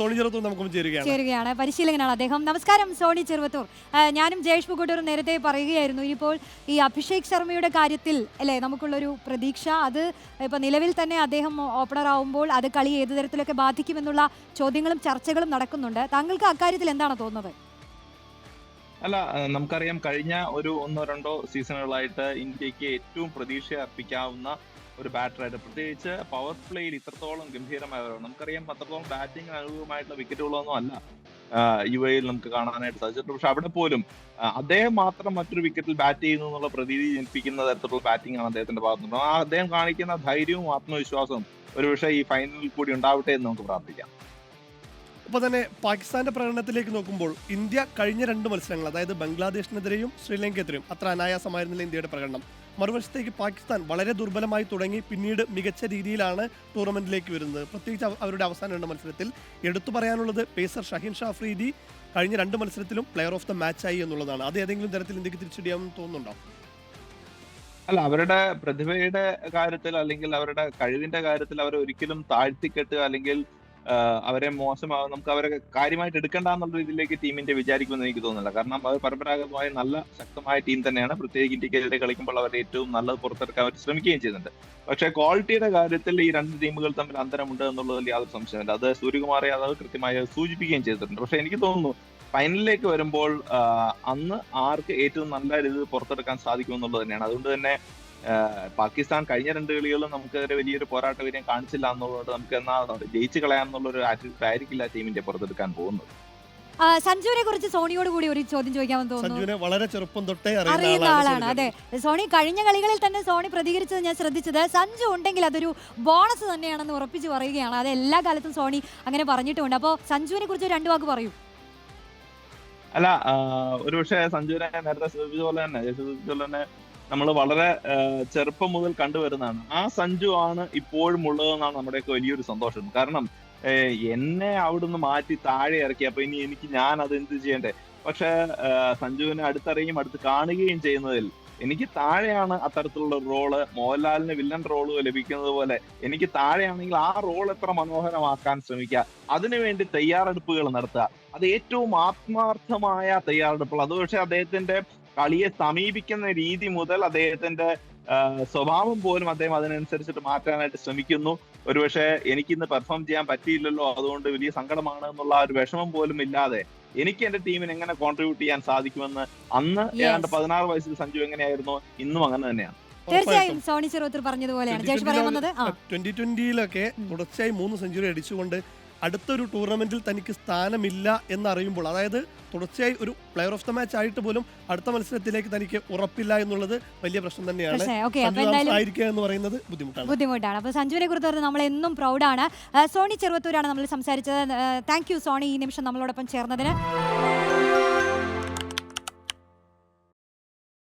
Sony Cheruthur നമുക്ക് ചേരുകയാണ്. ചേരുകയാണ്. പരിശീലകനാണ് അദ്ദേഹം. നമസ്കാരം സോണി ചെറുവത്തൂർ. ഞാനും ജയേഷ് പുകൂട്ടൂർ നേരത്തെ പറയുകയായിരുന്നു. ഇനിയിപ്പോൾ ഈ അഭിഷേക് ശർമ്മയുടെ കാര്യത്തിൽ അല്ലേ നമുക്കുള്ളൊരു പ്രതീക്ഷ. അത് ഇപ്പൊ നിലവിൽ തന്നെ അദ്ദേഹം ഓപ്പണർ ആവുമ്പോൾ അത് കളി ഏത് തരത്തിലൊക്കെ ബാധിക്കുമെന്നുള്ള ചോദ്യങ്ങളും ചർച്ചകളും നടക്കുന്നുണ്ട്. താങ്കൾക്ക് അക്കാര്യത്തിൽ എന്താണ് തോന്നുന്നത്? അല്ല നമുക്കറിയാം കഴിഞ്ഞ ഒരു ഒന്നോ രണ്ടോ സീസണുകളായിട്ട് ഇന്ത്യയ്ക്ക് ഏറ്റവും പ്രതീക്ഷ അർപ്പിക്കാവുന്ന ഒരു ബാറ്ററായിട്ട് പ്രത്യേകിച്ച് പവർ പ്ലേയിൽ ഇത്രത്തോളം ഗംഭീരമായ നമുക്കറിയാം അത്രത്തോളം ബാറ്റിംഗ് അനുകൂലമായിട്ടുള്ള വിക്കറ്റുകളൊന്നും അല്ല യു എയിൽ നമുക്ക് കാണാനായിട്ട് സാധിച്ചിട്ടുണ്ട് പക്ഷെ അവിടെ പോലും അദ്ദേഹം മാത്രം മറ്റൊരു വിക്കറ്റിൽ ബാറ്റ് ചെയ്യുന്നു എന്നുള്ള പ്രതീതി ജനിപ്പിക്കുന്ന തരത്തിലുള്ള ബാറ്റിംഗ് ആണ് അദ്ദേഹത്തിന്റെ ഭാഗത്തുനിന്ന്. ആ അദ്ദേഹം കാണിക്കുന്ന ധൈര്യവും ആത്മവിശ്വാസവും ഒരുപക്ഷെ ഈ ഫൈനലിൽ കൂടി ഉണ്ടാവട്ടെ എന്ന് നമുക്ക് പ്രാർത്ഥിക്കാം. ഒപ്പം തന്നെ പാകിസ്ഥാന്റെ പ്രകടനത്തിലേക്ക് നോക്കുമ്പോൾ ഇന്ത്യ കഴിഞ്ഞ രണ്ട് മത്സരങ്ങൾ അതായത് ബംഗ്ലാദേശിനെതിരെയും ശ്രീലങ്കയ്ക്കെതിരെയും അത്ര അനായാസമായിരുന്നില്ല ഇന്ത്യയുടെ പ്രകടനം. മറുവശത്തേക്ക് പാകിസ്ഥാൻ വളരെ ദുർബലമായി തുടങ്ങി പിന്നീട് മികച്ച രീതിയിലാണ് ടൂർണമെന്റിലേക്ക് വരുന്നത്. പ്രത്യേകിച്ച് അവരുടെ അവസാന രണ്ട് മത്സരത്തിൽ എടുത്തു പറയാനുള്ളത് പേസർ ഷഹീൻ ഷാഫ്രീദി കഴിഞ്ഞ രണ്ട് മത്സരത്തിലും പ്ലെയർ ഓഫ് ദ ആയി എന്നുള്ളതാണ്. അത് ഏതെങ്കിലും തരത്തിൽ ഇന്ത്യയ്ക്ക് തിരിച്ചടിയാമെന്ന് തോന്നുന്നുണ്ടോ? അല്ല അവരുടെ പ്രതിഭയുടെ കാര്യത്തിൽ അല്ലെങ്കിൽ അവരുടെ കഴിവിന്റെ കാര്യത്തിൽ അവർ ഒരിക്കലും താഴ്ത്തിക്കെട്ടുക അല്ലെങ്കിൽ അവരെ മോശമാകും നമുക്ക് അവരെ കാര്യമായിട്ട് എടുക്കണ്ട എന്നുള്ള രീതിയിലേക്ക് ടീമിന്റെ വിചാരിക്കുമെന്ന് എനിക്ക് തോന്നുന്നില്ല. കാരണം അവർ പരമ്പരാഗതമായ നല്ല ശക്തമായ ടീം തന്നെയാണ്. പ്രത്യേകിച്ച് ഇന്ത്യക്കെതിരെ കളിക്കുമ്പോൾ അവർ ഏറ്റവും നല്ലത് പുറത്തെടുക്കാൻ അവർ ശ്രമിക്കുകയും ചെയ്യുന്നുണ്ട്. പക്ഷെ ക്വാളിറ്റിയുടെ കാര്യത്തിൽ ഈ രണ്ട് ടീമുകൾ തമ്മിൽ അന്തരമുണ്ട് എന്നുള്ളതിൽ യാതൊരു സംശയമില്ല അത് സൂര്യകുമാർ യാദവ് കൃത്യമായി സൂചിപ്പിക്കുകയും ചെയ്തിട്ടുണ്ട്. പക്ഷെ എനിക്ക് തോന്നുന്നു ഫൈനലിലേക്ക് വരുമ്പോൾ അന്ന് ആർക്ക് ഏറ്റവും നല്ല രീതിയിൽ പുറത്തെടുക്കാൻ സാധിക്കുമെന്നുള്ളത് തന്നെയാണ്. അതുകൊണ്ട് തന്നെ പാകിസ്ഥാൻ കഴിഞ്ഞ രണ്ട് കളികളും നമുക്ക് വലിയൊരു പോരാട്ട വീര്യം കാണിച്ചില്ല എന്നുള്ളത് നമുക്ക് എന്നാ ജയിച്ചു കളയാന്നുള്ള ഒരു ആറ്റിറ്റ്യൂഡ് ആയിരിക്കില്ല ടീമിന്റെ പുറത്തെടുക്കാൻ പോകുന്നത്. സഞ്ജുവിനെ കുറിച്ച് സോണിയോട് കൂടി ഒരു ചോദ്യം ചോദിക്കാമെന്ന് തോന്നുന്നു. വളരെ ചെറുപ്പം തൊട്ടേ അറിയുന്ന ആളാണ് അതെ. സോണി കഴിഞ്ഞ കളികളിൽ തന്നെ സോണി പ്രതികരിച്ചത് ഞാൻ ശ്രദ്ധിച്ചത്. സഞ്ജു ഉണ്ടെങ്കിൽ അതൊരു ബോണസ് തന്നെയാണെന്ന് ഉറപ്പിച്ചു പറയുകയാണ്. അത് എല്ലാ കാലത്തും സോണി അങ്ങനെ പറഞ്ഞിട്ടുണ്ട്. അപ്പോൾ സഞ്ജുവിനെ കുറിച്ച് രണ്ടു വാക്ക് പറയൂ. അല്ല ഒരുപക്ഷെ സഞ്ജുവിനെ നേരത്തെ സൂചിപ്പിച്ച പോലെ തന്നെ സൂചിപ്പിച്ച പോലെ തന്നെ നമ്മൾ വളരെ ചെറുപ്പം മുതൽ കണ്ടുവരുന്നതാണ്. ആ സഞ്ജു ആണ് ഇപ്പോഴും ഉള്ളതെന്നാണ് നമ്മുടെയൊക്കെ വലിയൊരു സന്തോഷം. കാരണം എന്നെ അവിടുന്ന് മാറ്റി താഴെ ഇറക്കി അപ്പൊ ഇനി എനിക്ക് ഞാൻ അത് എന്ത് ചെയ്യണ്ടേ? പക്ഷെ സഞ്ജുവിനെ അടുത്തറിയും അടുത്ത് കാണുകയും ചെയ്യുന്നതിൽ എനിക്ക് താഴെയാണ് അത്തരത്തിലുള്ള റോൾ മോഹൻലാലിന് വില്ലൻ റോൾ ലഭിക്കുന്നത് പോലെ എനിക്ക് താഴെയാണെങ്കിൽ ആ റോൾ എത്ര മനോഹരമാക്കാൻ ശ്രമിക്കുക അതിനുവേണ്ടി തയ്യാറെടുപ്പുകൾ നടത്തുക. അത് ഏറ്റവും ആത്മാർത്ഥമായ തയ്യാറെടുപ്പുകൾ. അത് പക്ഷേ അദ്ദേഹത്തിന്റെ കളിയെ സമീപിക്കുന്ന രീതി മുതൽ അദ്ദേഹത്തിന്റെ സ്വഭാവം പോലും അദ്ദേഹം അതിനനുസരിച്ചിട്ട് മാറ്റാനായിട്ട് ശ്രമിക്കുന്നു. ഒരുപക്ഷെ എനിക്കിന്ന് പെർഫോം ചെയ്യാൻ പറ്റിയില്ലല്ലോ അതുകൊണ്ട് വലിയ സങ്കടമാണ് എന്നുള്ള ഒരു വിഷമം പോലും ഇല്ലാതെ എനിക്ക് എന്റെ ടീമിന് എങ്ങനെ കോൺട്രിബ്യൂട്ട് ചെയ്യാൻ സാധിക്കുമെന്ന് അന്ന് ഏതാണ്ട്. പതിനാറ് വയസ്സിൽ സഞ്ജു എങ്ങനെയായിരുന്നു ഇന്നും അങ്ങനെ തന്നെയാണ്. തീർച്ചയായും സോണി പറഞ്ഞതുപോലെയാണ്. ജേഷ് പറയാൻ വന്നത് ആ. ട്വന്റി ട്വന്റിയിലൊക്കെ തുടർച്ചയായി മൂന്ന് സെഞ്ചുറി അടിച്ചുകൊണ്ട് അടുത്തൊരു ടൂർണമെന്റിൽ തനിക്ക് സ്ഥാനമില്ല എന്നറിയുമ്പോൾ അതായത് തുടർച്ചയായി ഒരു പ്ലെയർ ഓഫ് ദ മാച്ച് ആയിട്ട് പോലും അടുത്ത മത്സരത്തിലേക്ക് തനിക്ക് ഉറപ്പില്ല എന്നുള്ളത് വലിയ പ്രശ്നം തന്നെയാണ്. ആയിരിക്കുക എന്ന് പറയുന്നത് ബുദ്ധിമുട്ടാണ്. ബുദ്ധിമുട്ടാണ്. അപ്പോൾ സഞ്ജുവിനെ കുറിച്ച് നമ്മൾ എന്നും പ്രൗഡാണ് സോണി ചെറുവത്തൂരാണ് നമ്മൾ സംസാരിച്ചത്. താങ്ക് യു സോണി ഈ നിമിഷം നമ്മളോടൊപ്പം ചേർന്നതിന്.